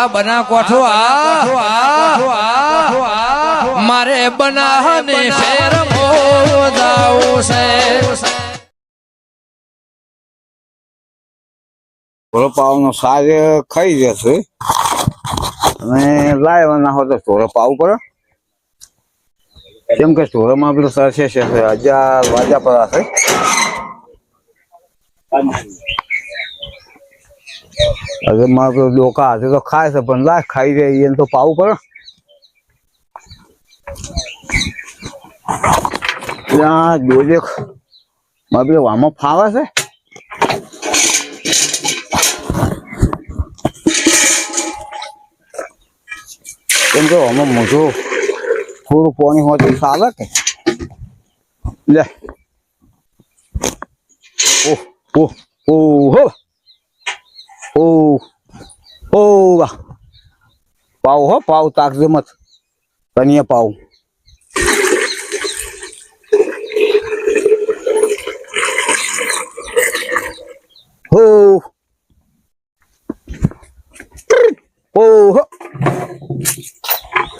આ બના કોઠો આ મારે બનાહને ફેર મોદાવું છે. નો સાજ ખાઈ જશે. અને લાવવાના હોય તો સ્ટોરે પાવ પડે કેમ કે સ્ટોરમાં પેલું સરસે છે હજાર વાજા પર હશે હવે મારે તો ડોકા હાથે તો ખાય છે, પણ લાય, ખાઈ જાય, એને તો પાવું પડે. ત્યાં જોજે મારે પેલો આમાં ફાવે છે. કેમ કે આમાં મોઢું થોડું પાણી હોય તો ચાલે કે. લે. ઓહ ઓહ ઓહ હો ઓહ ઓહ વાહ પાવ હો પાવ તાકજે મત તનિયા પાવ હો ઓહ હો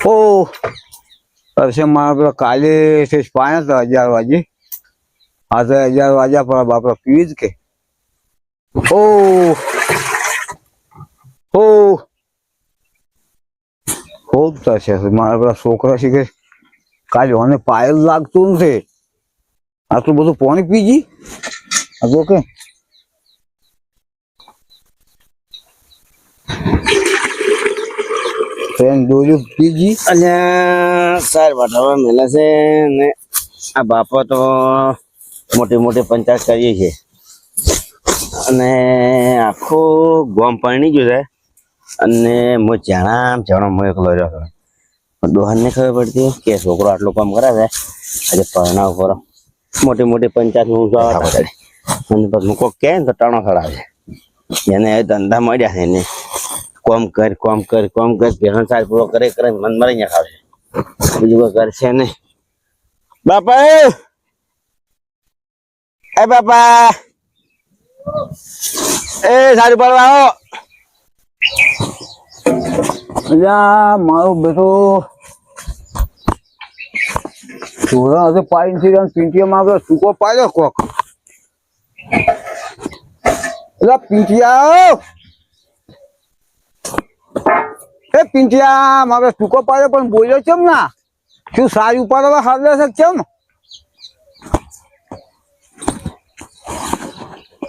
ઓ અરસે મારા પેલા કાલે છે પાયા હતા હજાર વાગે આજે હજાર વાગ્યા પર બાપરા ઓ ખૂબ થશે મારા પેલા છોકરા છે કે કાલે મને પાયલ લાગતું નથી. આટલું બધું પાણી પીજી આ તો કે. ટ્રેન પીજી અને સાર વાટાવા મેલે છે ને આ બાપા તો મોટી મોટી પંચાયત કરીએ છીએ. અને આખું ગોમ પાણી ગયું છે. અને હું જણામ જાણો હું એકલો રહ્યો છું દોહનને ખબર પડતી કે છોકરો આટલું કામ કરે છે, આજે પરણા ઉપર મોટી મોટી પંચાયત હું જવા અને પછી કોક કહે તો ટાણો ખડાવે એને ધંધા મળ્યા છે એને. કોમ કર કોમ કર કોમ કર ભેણ સાર પૂરો કરે કરે, મન મરી ને ખાવે બીજું કોઈ કરશે નહીં. બાપા એ બાપા! એ, સારું પડવા આવો. અલ્યા, મારો બેટો ચોરા હશે પાઈ રહ્યા, પીંટિયામાં આપણે સૂકો પાડ્યો કોક. એટલે પીંટિયા! એ પીંટિયા, મારે સૂકો પાડ્યો, પણ બોલ્યો કેમ ના? શું સારી ઉપાડવા હાલે છે કેમ?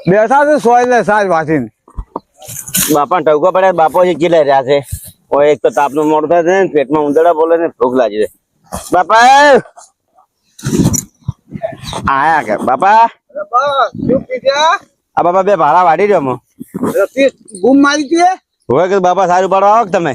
બેઠા છે સોય લે સારી વાંચીને બાપા ટવકો પડે બાપો છે કેટલા રહ્યા છે. એક તો તાપનું મોડું થાય છે ને પેટમાં ઉંદરડા બોલે ને ભૂખ લાગી છે. બાપા આયા કે બાપા? આ બાપા બે ભાડા વાડી રહ્યો મો. ગુમ મારી કે બાપા સારું પાડો આવો તમે?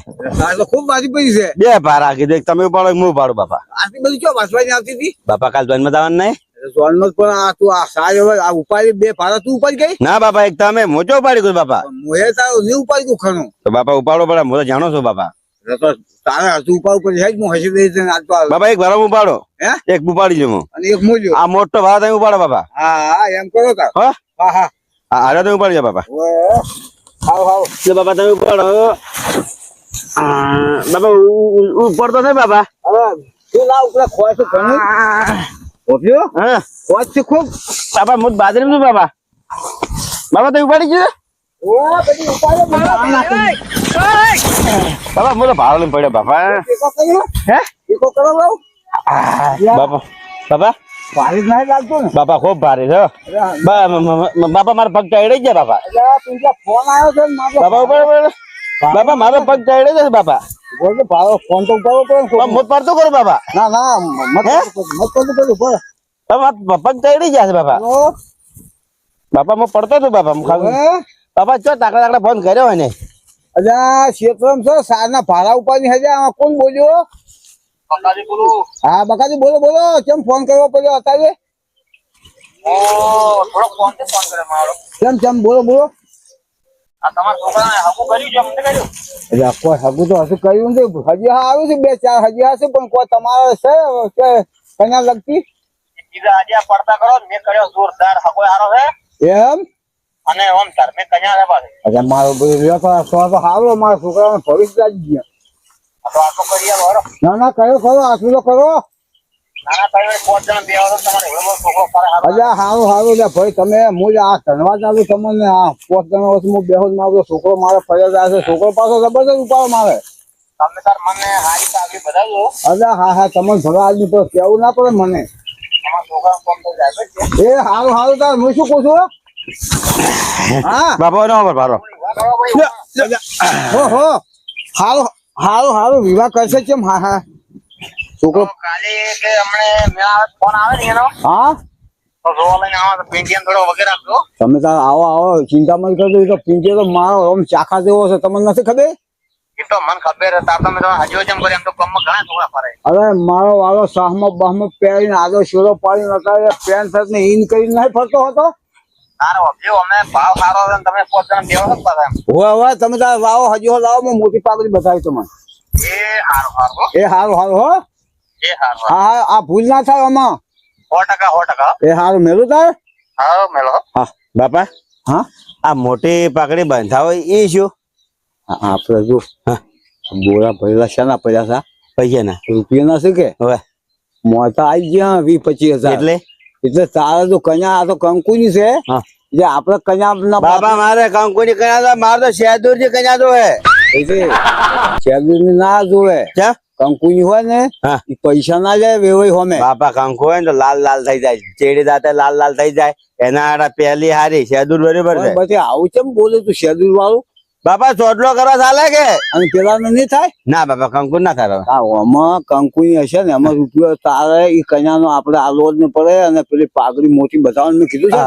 તો ખૂબ બાજી પડી છે. બે ભાડા કીધું તમે ઉપાડો હું ઉપાડું બાપા. આટલી બધી ચો આવતી હતી? બાપા કાલ ધ્વનમાં જવાનું નહીં. સોલમત પણ આ તું આ સારી હવે આ ઉપાડી બે ફારા તું ઉપાડી ગઈ? ના બાપા એક તમે મોચો ઉપાડી ગયું બાપા. મોએ તારો નહીં ઉપાડી ગયું ખરું. તો બાપા ઉપાડો પડે તો જાણો છું બાપા. તો તારે હજુ ઉપાડ ઉપર છે હું હસી દઈ તને આજ તો આ- બાપા એક ભરમ ઉપાડો. હે? એક ઉપાડી જો અને એક મોજો. આ મોટો ભાડા તમે ઉપાડો બાપા. હા હા એમ કરો તાર. હા? હા હા. તમે બાપા. હાવ હાવ. એટલે બાપા તમે ઉપાડો. બાપા ઉપાડતો નહીં બાપા. તું ના ઉપર ખોય છે ઘણું. ઓપ્યો હા? છે ખૂબ. બાબા હું બાજરી છું બાબા? બાબા તો ઉપાડી ગયો? હું તો ભાડો લઈને પડ્યો બાપા હે. ટેકો કરો બાપા બાપા? ભારી જ નહીં લાગતો ને. બાપા ખૂબ ભારે છે હો. બા- મ- મ- મ- બાપા મારા પગ ગયા બાપા. ફોન આવ્યો છે બાપા ઉપર. બાપા મારો પગ ચડે જશે બાપા. ફોન તો ઉપાડવો પડે ને મોત પાડતો કરો બાપા. ના ના મત? મત તો પેલું બાપા પગ ચડી ગયા છે બાપા. બાપા હું પડતો છું બાપા હું ખાલી. બાપા ચો તાકડા તાકડા ફોન કર્યો હોય ને અલ્યા ક્ષેત્રમ છે સારના ભાડા ઉપાડી હજે આમાં કોણ બોલ્યો? હા બકાજી બોલો બોલો કેમ ફોન કરવો પડ્યો અત્યારે? કેમ કેમ બોલો બોલો. એટલે કોઈ હગું તો હશે કર્યું નથી. હજી હા આવ્યું છે બે ચાર હજી હશે પણ કોઈ તમારે છે કન્યા લગતી? એમ? અને ઓમ ધર્મે કન્યા છે પાછી. અચ્છા મારો ભાઈ તો તો હારો મારા છોકરાને ભવિષ્ય ગયા. હરો. ના ના કયો કરો આટલું તો કરો. અજા હારું હારું લે ભાઈ તમે હું જ આ ધન્યવાદ આપું તમને આ પોત જણા વર્ષ હું બેહો જ છોકરો મારે ફરિયાદ આવે છે છોકરો પાછો જબરદસ્ત ઉપાડો મારે. અજા હા હા તમને ભરવા પર કેવું ના પડે મને? તમારા છોકરા કોમ તો જાય છે એ હારું હારું તાર હું શું કહું છું હા? બાપા નો બારો હો હો. હારું હારું હારું વિવાહ કરશે કેમ? હા હા. છોકરો? કાલે કે અમને મેળા ફોન આવે ને એનો. હા? તમે તાર આવો આવો ચિંતા મત કરજો. એ તો પિંકે તો મારો આમ ચાખા જેવો છે. તમને નથી ખબર? એ તો મને ખબર છે. તમે તો હજુ જેમ કરી એમ તો ઘણા છોકરા ફરે. અરે મારો વાળો સાહમો બહમો પહેરીને શેરો પેન્ટ શર્ટ ને ઇન કરીને નહીં ફરતો હતો? તમે મોટી પાકડી બતાવી તમને. એ હારું હારું હો. હો. હા આ ભૂલ ના થાય આમાં. સો ટકા સો ટકા. એ હારું મેલું તાર? હા મેલો. હા બાપા. હા? આ મોટી પાકડી બાંધા હોય એ શું? હા, આપણે જો. હા. બોરા ભરેલા શાના પડ્યા હતા પૈસા ના રૂપિયાના શું કે? હવે. મોટા આવી ગયા વીસ પચીસ હજાર. એટલે? એટલે તારે તો કન્યા આ તો કંકુની છે. હા. જે આપણે કન્યા ના બાપા મારે કંકુની કન્યા તો મારે તો શહેદુરની કન્યા જોવે. હે ની ના જોવે. ક્યાં કંકુની હોય ને. પૈસા ના જાય વેવાઈ હોમે. બાપા કંકુ હોય ને તો લાલ લાલ થઈ જાય ચેડી દાતે લાલ લાલ થઈ જાય એના પહેલી હારી શેદુર બરોબર છે. પછી આવું કેમ બોલે તું શેદુર વાળું? બાપા ચોટલો કરવા ચાલે કે? અને પેલા નહીં થાય? ના બાપા કંકુ ના થાય હા આમાં કંકુની હશે ને એમાં રૂપિયો તારે ઈ આપડે આપણે આલોડ ને પડે અને પેલી પાઘડી મોટી બતાવવાનું કીધું છે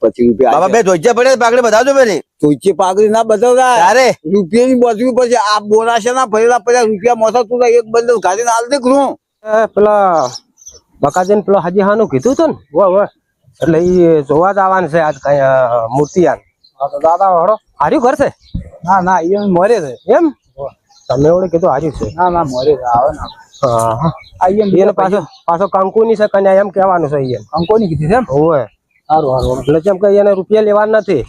પછી રૂપિયા બે પડે પાકડી ચોઈચી પાઘડી ના બતાવતા. તારે. રૂપિયાની બધવી પછી આ બોરાશે ના ભરેલા પડ્યા રૂપિયા તું એક બંદલ કાઢીને હાલ દે ઘરું પેલા બકાજીને પેલો હાજી હાનું કીધું તું ને? વાહ વાહ. એટલે ઈ જોવા જ આવવાનું છે આજ કઈ મૂર્તિયાન. દાદા હાર્યું ઘર છે ના ના એ મરે છે. એમ? તમે એવડે કીધું હાર્યું છે. ના ના મરે છે. આવે ના હા. પાછો પાછો કંકુની છે કન્યા એમ કહેવાનું છે એમ. અંકોની કીધી છે એમ? હોવે. સારું સારું એટલે કેમ કે એને રૂપિયા લેવા નથી?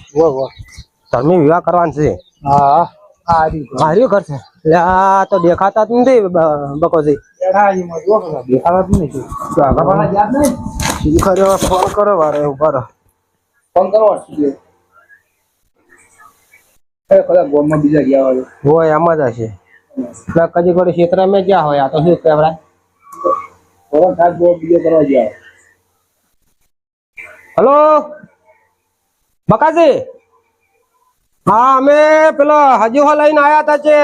તમે વિવાહ કરવાનું છે. હા. હાર્યું છે એટલે આ તો દેખાતા જ નથી બકોજી. દેખાતા જ નહીં ખરો ફોન કરો વારે ઊભા રહો. ફોન કરો કદાચ ગોમમાં બીજા ગયા હોય. હોય એમ જ હશે. એટલે કદી કોઈ ક્ષેત્રમાં ગયા હોય આ તો શું કહેવાય? બીજો કરવા ગયા હલો? બકાજી? હા અમે પેલો હજુ લઈને આવ્યા હતા છે.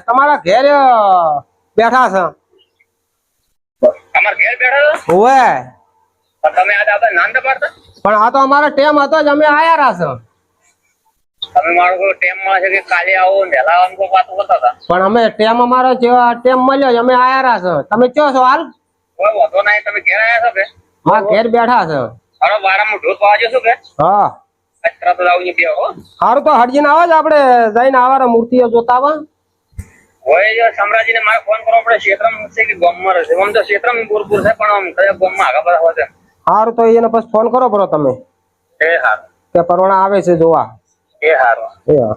તમારા ઘેર બેઠા છે. ઓવે પણ આ તો અમારો ટેમ હતો જ અમે આયા તમે મારો ટેમમાં છે કે કાલે આવો વહેલા આવો કોઈ કરતા હતા? પણ અમે ટેમ અમારો જે- ટેમ મળ્યો અમે આયા છે. તમે કયો છો હાલ? કોઈ વાંધો નહીં તમે ઘેર આવ્યા છો કે? હા ઘેર બેઠા છે. હાલો વારામાં ઢોલ પાવા જશો કે? હા. અત્યારે તો આવું બે હો. સારું તો હરજીને આવો જ આપણે જઈને આવારા મૂર્તિઓ જોતા આવા હોય જો સમરાજીને મારે ફોન કરવો પડે ક્ષેત્રમ છે કે ગામમાં રહેશે આમ તો ક્ષેત્રમ પૂર પૂર છે પણ આમ કયા ગોમમાં આગા બધા હોય છે? સારું તો એને પછી ફોન કરો પડો તમે. એ હારું. કે પરવાણા આવે છે જોવા. એ હારું. એ હા.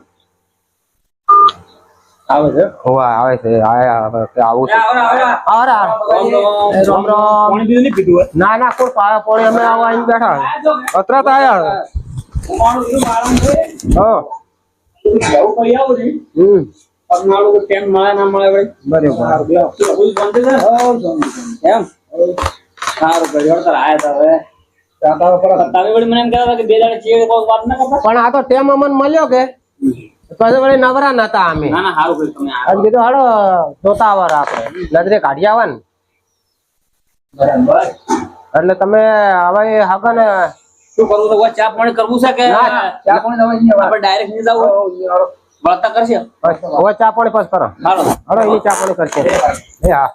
આવે છે? હોવા આવે છે. આયા આવું છે. રામ રામ ના ના કોઈ પાયા પોણી અમે આવા અહીં બેઠા અત્રત આયા હા જવું પડી આવું છે હમ. પગનાળું કોઈ ટેમ મળે ના મળે ભાઈ બરાબર. એમ? સારું કર્યું તાર આયા તા હવે. તમે વળી મને એમ કહેતા હતા કે બે દાડે ચીડ વાત પણ આ તો ટેમ અમને મળ્યો કે? પછી વળી નવરા નતા અમે. ના ના સારું તમે આજ કીધું હાડો જોતા આવાર આપણે. નજરે કાઢી આવા ને બરાબર. એટલે તમે હવે હગન શું કરવું તો ચા પાણી કરવું છે કે ચા પાણી આપણે ડાયરેક્ટ નહીં જવું? વળતા કરશે? હવે ચા પાણી કરો. હાલો. હાલો ચા પાણી કરશે. એ હા.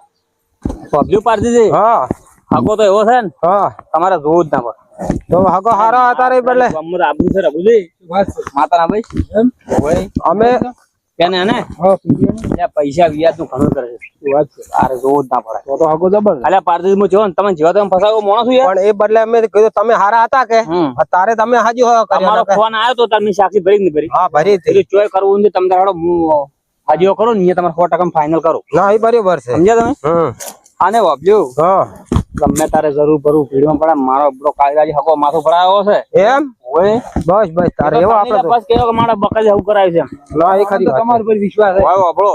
પબ્લિક પાર્ટી હા. હાકો તો એવો છે ને? હા. તમારે જોવું જ ના પડે. તો હગો હારો હતા રે બદલે. અમર આબુ છે રઘુજી. માતા ભાઈ. અમે કેને ને? હા પીડીએમ પૈસા વ્યાજનું ઘણું કરે છે. વાત છે? તારે જોવું ના પડે. તો તો હગો જબર. અલ્યા પારદી હું જો તમે જીવા તમે ફસાવો માણસ છું પણ એ બદલે અમે કીધું તમે હારા હતા કે. તારે તમે હાજી હો કર્યા અમારો ફોન આવ્યો તો તમે સાક્ષી ભરી ને ભરી. હા ભરી એટલે ચોય કરવું ને તમે તારો હું હાજીઓ કરો ને તમારે 100% ફાઇનલ કરો. ના એ બરાબર છે. સમજ્યા તમે? હમ. આને વાપજ્યું હા. ગમે તારે જરૂર ભરું ભીડમાં પડે મારો આપણો કાયદાજી હકો માથું ભરાયો છે એમ? ઓય. બસ બસ તારે એવો આપણે બસ કહેવો કે મારા બકાજ આવું કરાય છે. ના એ ખરી વાત પર વિશ્વાસ છે. વાપરો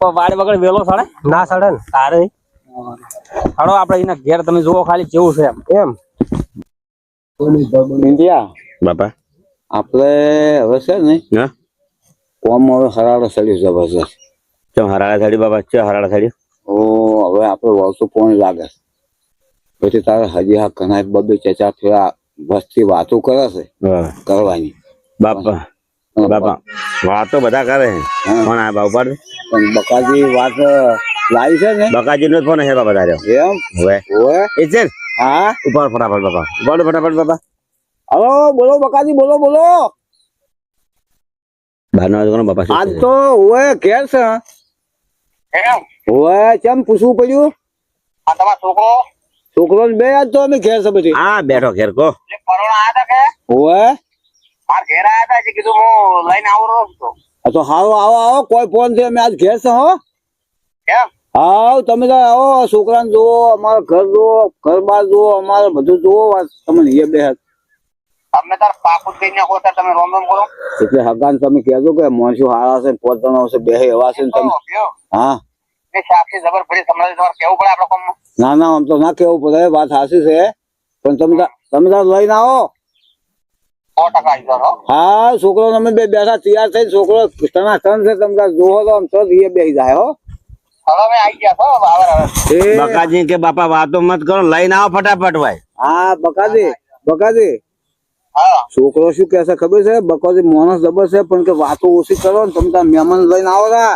પણ વાડ વગર વેલો સાડે? ના સડે ને. તારે? હાડો આપણે એના ઘેર તમે જુઓ ખાલી કેવું છે એમ. એમ. ઇન્ડિયા. બાપા. આપણે હવે છે ને હા. કોમ હવે હરાળો સડ્યું જબરજસ્ત કેમ હરાળા થાળી બાપા? ચો હરાળા થાળી ઓ હવે આપણે વર્ષો કોણ લાગે પછી તારે હજી હા કનાય બધું ચચા થયા વસ્તી વાતો કરે છે કરવાની. બાપા બાપા વાતો બધા કરે છે. પણ આ બાપા પણ બકાજી વાત લાવી છે ને? બકાજી નો ફોન હે બાપા તારે. એમ? હવે. હવે? એ છે હા. ઉપર ફટાફટ બાપા. ઉપર ફટાફટ બાપા. હલો બોલો બકાજી બોલો બોલો. બહાર નો બાપા આજ તો હવે કેર છે. ઓએ કેમ પૂછવું પડ્યું? છોકરો? ને બે આજ તો અમે ઘેર છે બધી. હા બેઠો ઘેર કો? ઓએ આ તો હારો આવો આવો કોઈ ફોન છે અમે આજ ઘેર છે હો. આવ તમે તો આવો છોકરાને જુઓ અમારા ઘર જુઓ ઘર બાર જુઓ અમારે બધું જુઓ વાત તમને એ કરો. એટલે હગાન તમે કહેજો કે મોણસો હારા છે પોતાનો છે બે એવા છે ને તમે. હા. ના ના આમ તો ના કેવું પડે વાત સાચી છે. પણ તમે તમે તાર લઈને આવો. હા. છોકરો તમે બે બેઠા તૈયાર થઈ છોકરો તના તન છે તમે જોવો તો આમ તો એ બેસી જાય હો. બકાજી કે બાપા વાતો મત કરો લઈને આવો ફટાફટ ભાઈ. હા બકાજી બકાજી. છોકરો શું કે છે ખબર છે? બકાજી માણસ જબર છે પણ કે વાતો ઓછી કરો ને તમે તાર મહેમાન લઈને આવો રા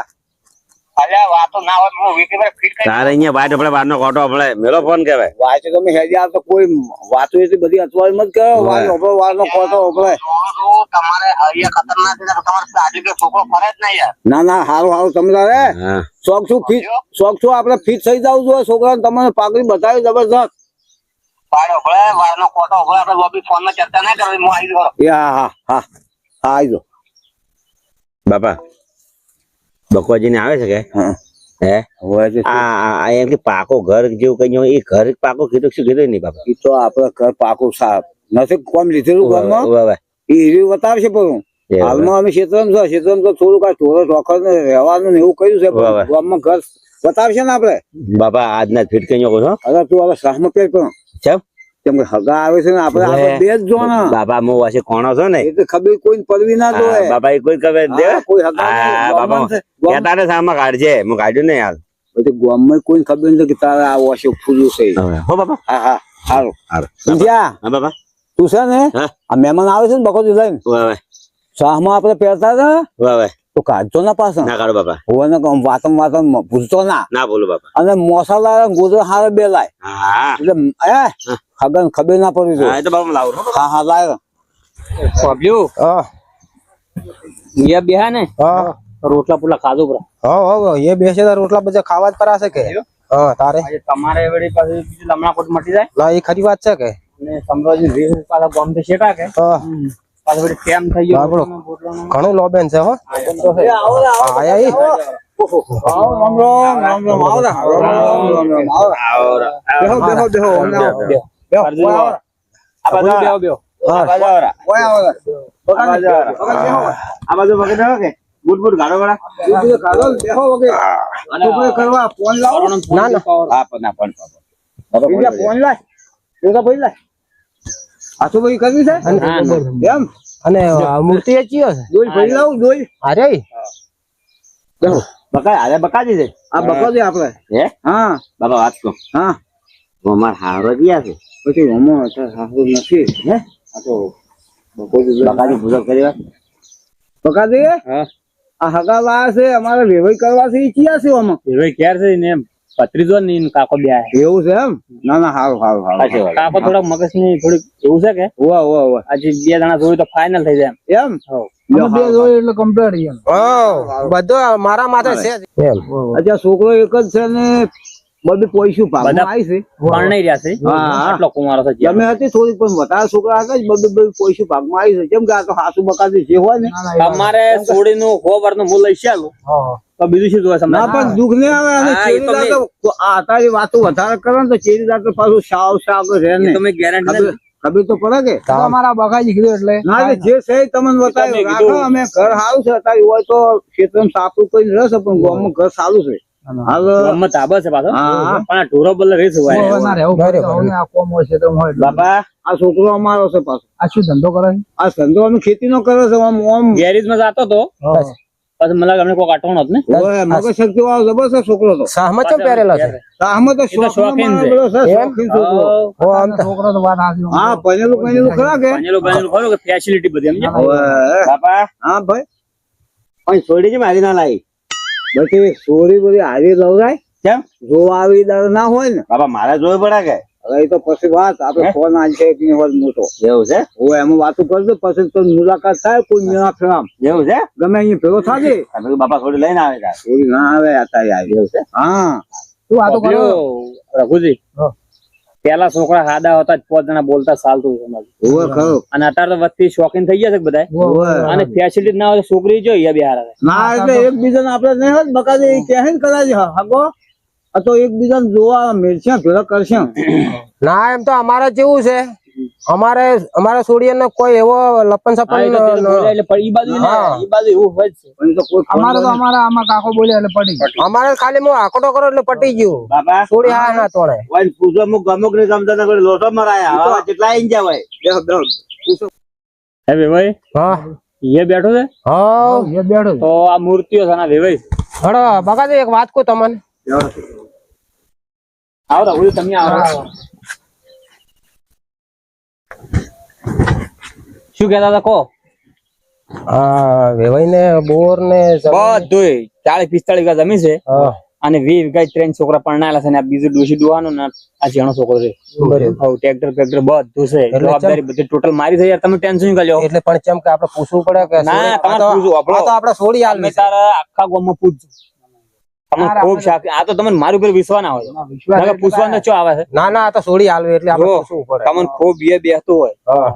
તારે અહીંયા વાઈટ આપણે બહાર કોટો આપણે મેળો ફોન કહેવાય. વાંચો તમે હેજી આવ તો કોઈ વાતો એટલી બધી અટવાળી મત કરો વાત ઓપરો વાર નો કોટો ઓપરે ના ના હારું હારું તમે તારે હા. શોખ શું? ફીટ શોખ શું? આપણે ફીટ થઈ જવું જોઈએ છોકરા તમને પાકડી બતાવી જબરજસ્ત. એ હા હા હા હા આવી જાઓ. બાપા બકવાજી ને આવે છે કે હા હે હવે જે આ આ- આ એમ કે પાકો ઘર જેવું કઈ એ ઘર પાકો કીધું શું કીધું નહીં બાપા? એ તો આપડે ઘર પાકો સાફ. નથી કોમ લીધેલું ઘરમાં. એ હીરી બતાવશે પણ. હાલમાં અમે ક્ષેત્રમાં છે ક્ષેત્રમાં તો થોડું આ ઢોકર ને રહેવાનું એવું કહ્યું છે. ગામમાં ઘર બતાવશે ને આપડે બાપા આજના ફીટ કઈ છો. અરે તું હવે સાહમાં પેર પણ. ચમ? કેમ કે હગા આવે છે ને આપણે આપણે બે જ જો ને મો વાસે કોણો છો ને? એ ખબર કોઈ પડવી ના બાપા એ કોઈ ખબર દે કોઈ હગા. ગામ- કેતા ને સામા કાઢજે. હું કાઢ્યું ને યાર ગામમાં કોઈને ખબર નથી કે તારે આ વોશો ફૂલ્યું છે. હો બાપા હા હા સારું હારું. સમજ્યા હા બાપા તું છે ને? આ મહેમાન આવે છે ને બકોજી લઈને. શાહમાં આપણે પહેરતા હતા? ઊભા. તો કાઢતો ના પાછા. ના કાઢો બાપા. હોવાને વાતમ વાતમ પૂછતો ના. ના બોલો બાપા. અને મોસાલા ગોદરો હારે બે લાય એટલે એ ખગન ખબર ના પડી હા તો બાપા લાવું. હા હા બેહા ને? હા. રોટલા પુટલા ખાધું પરા હા હા એ બેસે રોટલા બધા ખાવા જ પરાશે કે? હા તારે? તમારે બીજું લમણા કોટ મટી જાય? ના એ ખરી વાત છે કે? અને સમરાજી વીસ પાછા ગામ શેટા કે? હા. ઘણું લોબેન છે હો. આયા રામ રામ રામ રામ. આવો રામ રામ આવો. બેહો બેહો બેહો બેહો. આ ઓય આવો કે? બુટ બુટ ગાડો ને બેહો વગે. છોકરો કરવા ફોન લાવો ના. ના હા ના ફોન લાય. તું તો ભાઈ લાય. આછું ભાઈ કરવી છે. એમ? અને મૂર્તિ એ ચિયો છે? દોઈ ભરી લાવું દોઈ અરે. બેહો. બકા અરે બકાજી છે? આ બકો દે આપણે. હે? હા. બાબા વાત કો હા. અમાર હારો ગયા છે. પછી રમો સાસુ નથી. હે? આ તો બકો દે બકાજી પૂજા કરી વાત. બકા દે હા. આ હગા છે અમારે વેવાઈ કરવા છે ઈ ચિયા છે અમાર ભાઈ ક્યારે છે ને એમ? ભત્રીજો ને કાકો બે એવું છે એમ? ના ના સારું સારું સારું કાકો થોડા મગજની થોડીક એવું છે કે? ઓવા ઓવા ઓવા આજે બે જણા જોયું તો ફાઇનલ થઈ જાય એમ. હા. છોકરો એક જ છે ને બધું પોઈશું ભાગમાં આવી છે. હા, હા. આટલો છે જ્યાં. હતી થોડી પણ વધારે છોકરા હતા જ બધું બધું પૈસું ભાગમાં આવી છે કેમ કે આ તો જે હોય ને. તમારે સોડી નું હો વારનું મૂળ લઈ ચાલું તો બીજું શું જોવે ના પણ દુઃખ નહીં આવે અને હા, એ તો ચેરીદાર તો આ વાતો વધારે કરે ને તો ચેરીદાર તો પાછું સાવ સાવ રહે ને તમે ગેરંટી ખબર ખબર તો પડે કે? તમારા બગાજી કીધું એટલે. ના જે છે તમને બતાવ્યું. રાખો અમે ઘર સારું છે અત્યારે હોય તો ક્ષેત્રમાં કોઈ રહેશે પણ ગામમાં ઘર સારું છે. રીસ. બાપા. આ છોકરો અમારો છે પાછો. આ શું ધંધો કરે આ ધંધો અમે ખેતી નો કરે છે ગેરેજમાં જતો તો. પછી મને લાગે કોઈ કાટવાનો જ ને? ઓય, મગજ શક્તિ વાળો જબરદસ્ત છોકરો તો. શાહમાં ચમ પહેરેલા છે? આમાં તો શોખીન છે. શોખીન છે એમ? શોખીન છોકરો. ઓ આમ તો. છોકરો તો વાત હાચી. હા પૈનેલું પૈનેલું ખરા કે? ભણેલું ભણેલું ખરું કે ફેસિલિટી બધી સમજ્યા? ઓય, બાપા? હા ભાઈ? અહીં છોડી મારી ના લાવી બાકી સોરી બધી હારી લવરાય. કેમ? જોવા આવી દર ના હોય ને. બાપા મારે જોવું પડે કે? હવે તો પછી વાત આપડે? ફોન આજે એક ની વાત મોટો એવું છે? હું એમાં વાતો કરજો પછી તો મુલાકાત થાય કોઈ મેળા ફેરામ એવું છે? ગમે અહીં ભેગો થાજે. બાપા થોડી લઈને આવે થોડી ના આવે અત્યારે આવી. એવું છે? હા. તું વાતો કરો? રઘુજી. પેલા છોકરા હાદા હતા જ પાંચ જણા બોલતા ચાલતું અને અત્યારે તો વસ્તી શોખીન થઈ ગયા છે બધા અને ફેસિલિટી ના હોય છોકરી જોઈએ બિહાર ના એટલે એકબીજાને આપણે નહીં હોત બકાદે એ કહે ને કદાચ હગો તો એકબીજાને જોવા મેળશે ભેગા કરશે. ના એમ તો અમારે જેવું છે. અમારે અમારા સોડિયાનો કોઈ એવો લપન સપન એટલે પણ બાજુ ને, બાજુ એવું હોય છે. પણ એ તો કોઈ અમારે તો અમારા આમાં કાકો બોલ્યા એટલે પડી અમારે ખાલી હું આકોટો કરો એટલે પટી ગયું. બાપા સોડી હા. ના તોડે. ઓય પૂછો મુક ગમુક ને ગમતા ને કોઈ લોટો મરાયા. હવે કેટલા ઇંચ હોય. બેહો, બેહો. હે વેવાઈ? હા. એ બેઠો છે? હા. બેઠો તો આ મૂર્તિઓ છે ના વેવાઈ હડો બગાજે એક વાત કહું તમને. આવો રઘુજી તમે આવો. શું કહેતા હતા કો હા વેવાઈ ને બોર ને જમીન- બધું ચાલીસ પિસ્તાળીસ વીઘા જમીન છે. અને વીસ વીઘા ત્રણ છોકરા પરણાયેલા છે ને આ બીજું ડોસી ડોવાનું ને આ જેણો છોકરો છે. બરાબર. ટ્રેક્ટર ટ્રેક્ટર બધું છે. એટલે જવાબદારી બધી ટોટલ મારી થઈ યાર. તમે ટેન્શન કરજો? એટલે પણ ચમ કે આપણે પૂછવું પડે કે ના, તમારે પૂછવું, આપણો. છોડી હાલ મેં. તારા આખા ગામમાં પૂછજો. તમને ખૂબ શાક આ તો તમને મારું ઉપર વિશ્વાસ ના હોય. નકર પૂછવાનું ચો આવે છે? ના ના આ તો સોડી આલવી એટલે આપણે પૂછવું પડે. તમને ખૂબ હોય.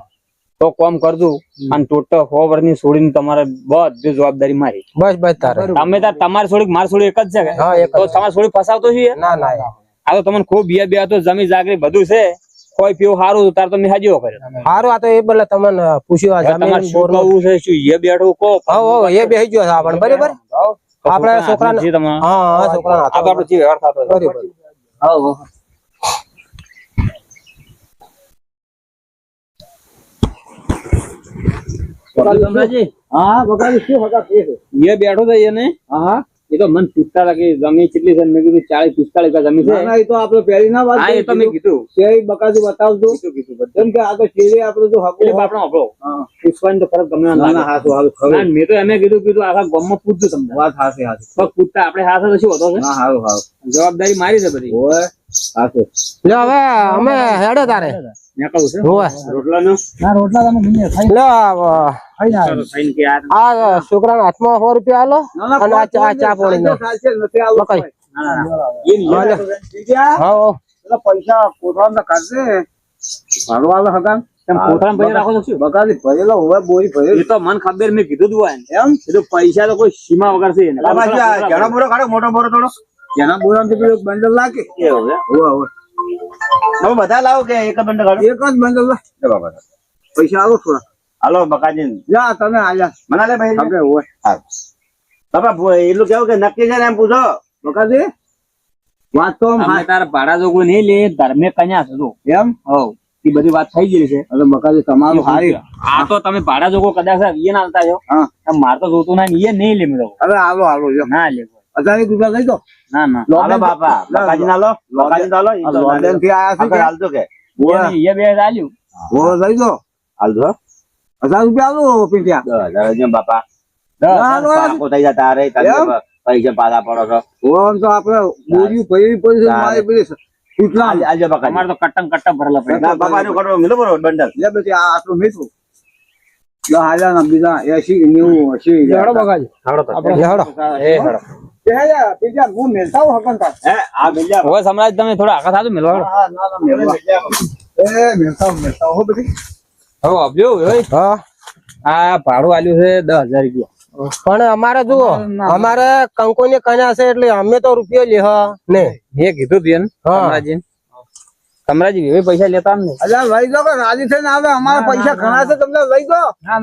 તો કોમ કરજો. અને ટોટલ સો વર્ષની છોડીને તમારે બધી જવાબદારી મારી. બસ બસ તારે. તમે તાર તમારી છોડી મારી છોડી એક જ છે કે? હા, એક તો તમારી છોડી ફસાવતો છે? ના ના આ તો તમને ખૂબ બે બે તો જમી જાગરી બધું છે. કોઈ પીવું સારું તાર તો મેં હાજીઓ કર્યો. સારું આ તો એ બદલે તમને પૂછ્યું આ તમારે શું. કહું છે? શું એ બેઠું કહો. એ બેસી ગયો છે બરાબર? આપણે છોકરાના હા હા છોકરાને આ તો આપણો જે વ્યવહાર થતો. બરાબર. કમલાજી, હા. બકાદી શું હતા? એ બેઠો છે એને. હા. એ તો મને પૂછતા કે જમીન કેટલી છે? મેં કીધું ચાલીસ પિસ્તાળીસ વીઘા જમીન છે. ના એ તો આપણે પહેલી ના વાત એ તો મેં કીધું. શેરી બકાદી બતાવજો કેમ કે આ તો શેરી આપણે તો હકુ આપણો આપણો પૂછવાની તો ફરક ગમે ના હા તો હાથું હાથું મેં તો એમને કીધું કીધું આખા ગામમાં પૂછજો તમને. વાત હાસે હાસે પણ પૂછતા આપણે હાસે તો શું હતો છે? હા હારું હારું. જવાબદારી મારી છે બધી. હોય હાસે લે હવે અમે હેડે તારે. નીકળવું છે. ના હાથમાં સો રૂપિયા આલો અને આ ચા ચા પાણી પૈસા કોઠામાં કાઢશે ભાડું હગાન. પૈસા રાખો છો શું? બકાદી ભરેલો હોય બોરી ભરેલી. તો મને ખબર મેં કીધું તું એને. એમ? કીધું પૈસા તો કોઈ સીમા વગર છે મોટો મોટો થોડો. જેના બંડલ લાગે હોય તમે બધા લાવો કે એક જ બંડલ કાઢો? એક જ બંડલ લે બાપા પૈસા આવો થોડા. હાલો બકાજી. જા તમે આયા. મના લે ભાઈ. હગે હોય. બાપા ભો- એટલું કેવું કે નક્કી છે ને એમ પૂછો. બકાજી વાત તો તાર ભાડા જોગું નહીં લે ધર્મે કન્યા છો એમ? હોવ એ બધી વાત થઈ ગઈ છે. એટલે તમારું સારી આ તો તમે ભાડા જોગો કદાચ એ ના હાલતા છો. હા. મારે તો જોતું ના ને એ નહીં લે મેં તો. હવે આલો જો. ના લે. હજાર રૂપિયા લઈ દો ના ના. હાલો બાપા. બકાજી ના લો બકાજી ના લો. લોડનથી આયા છે હાલ તો કે. એ બે આલ્યું. હોય લઈ દો હાલ હો. હજાર રૂપિયા આલો પીટ્યા. દસ હજાર બાપા. દસ. હાલો, હાલો. પાકો થઈ જતા રે તારે પૈસા પાછા પડો છો. ઓમ તો આપણે બોલ્યું ભરી પડી છે મારી સૂચના આજે બકા અમાર તો કટંગ કટંગ ભરેલા પડે. બાપા નું કટો મિલો બરો બંડલ. લે બેટી આ આટલું મીઠું. જો હાલ્યા ના બીજા એસી નેવું એસી હેડો બકા હેડો એ હેડો. બીજા હું મેલતા હું હકન તા હે આ મિલ્યા હવે સમરાજ તમે થોડા આખા થાતું મેળવા હા ના ના મેલવા. એ મેલતા હું મેલતા હો બેટી હવે આપજો હા. આ ભાડું આલ્યું છે દસ હજાર રૂપિયા. પણ અમારે જુઓ અમારે કંકુ ની કન્યા છે એટલે અમે તો રૂપિયો લે ને? મેં કીધું તું સમરાજી એવી પૈસા લેતા ને અલ્યા લઈ દો કે રાજી થઈને આવે અમારા પૈસા ઘણા છે તમને લઈ દો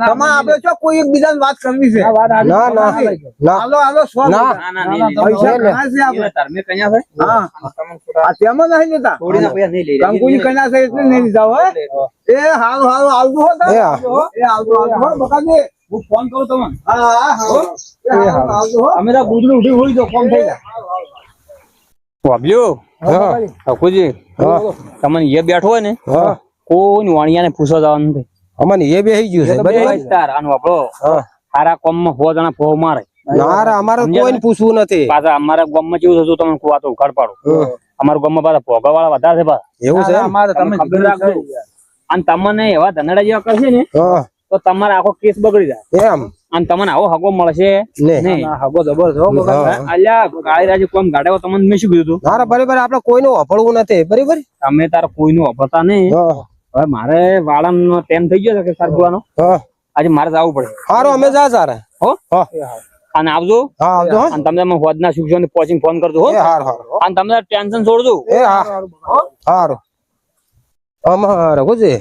તમારે આપણે છો કોઈ એક બીજા વાત કરવી છે. ના ના હાલો હાલો સો. પૈસા. ઘણા છે આપણે. તારમે કન્યા છે? હા. આ તેમાં નહીં લેતા? કંકુની કન્યા છે એટલે નહીં લીધા હો એ હારું હારું આવતું હો તાર. એ આવતું આવતું હો. બકાજી. હું ફોન કરું તમને. હા હા અમે તો ગુદરું ઉઠી હોઈ જો ફોન થઈ જાય. વાબ્યો હા હકુજી તમને એ બેઠો હોય ને હા. કોઈ વાણિયાને પૂછવા જવાનું નથી અમને એ બેહી ગયું છે આપણો હા. સારા કોમમાં સો જણા ફો મારે. ના અમારે કોઈને પૂછવું નથી. પાછા અમારા ગામમાં જેવું થતું તમને વાતો ઉઘાડ પાડું. હમ. અમારા ગામમાં પાછા ભોગા વાળા વધારે છે પાછા. એવું છે? અમારે તમે ખબર રાખજો. અને તમને એવા ધંધડા જેવા કરશે ને તો તમારા આખો કેસ બગડી જાય. એમ? અને તમને આવો હગો મળશે. ને હગો રાજી કોમ ગાડાવો તમને મેં શું કીધું ના બરાબર આપણે કોઈનું અફળવું નથી બરાબર? તમે તાર કોઈનું નહીં. હા. હવે મારે વાળા ટેમ થઈ ગયો છે કે સરગવાનો આજે મારે જવું પડે. સારું અમે જા સારા. હો? અને આવજો. હા આવજો હા. અને તમને હોદના શિક્ષણ પોચિંગ ફોન કરજો હો. અને તમને ટેન્શન છોડજો. એ હારું. અમારે ગુજે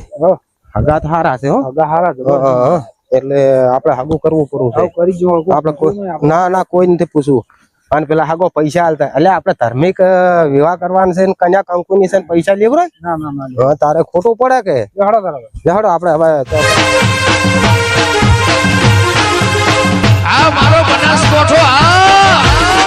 હગાત હારા છે હો. હગા હારા છે. એટલે આપણે હાગું કરવું પડવું છે કરી જો આપણે ના ના કોઈ નથી પૂછવું. અને પેલા હાગો પૈસા હાલતા એટલે આપણે ધાર્મિક વિવાહ કરવાનું છે ને કન્યા કંકુની છે ને પૈસા હા તારે ખોટું પડે કે? લેહડો આપણે હવે આ મારો બનાસકોઠો આ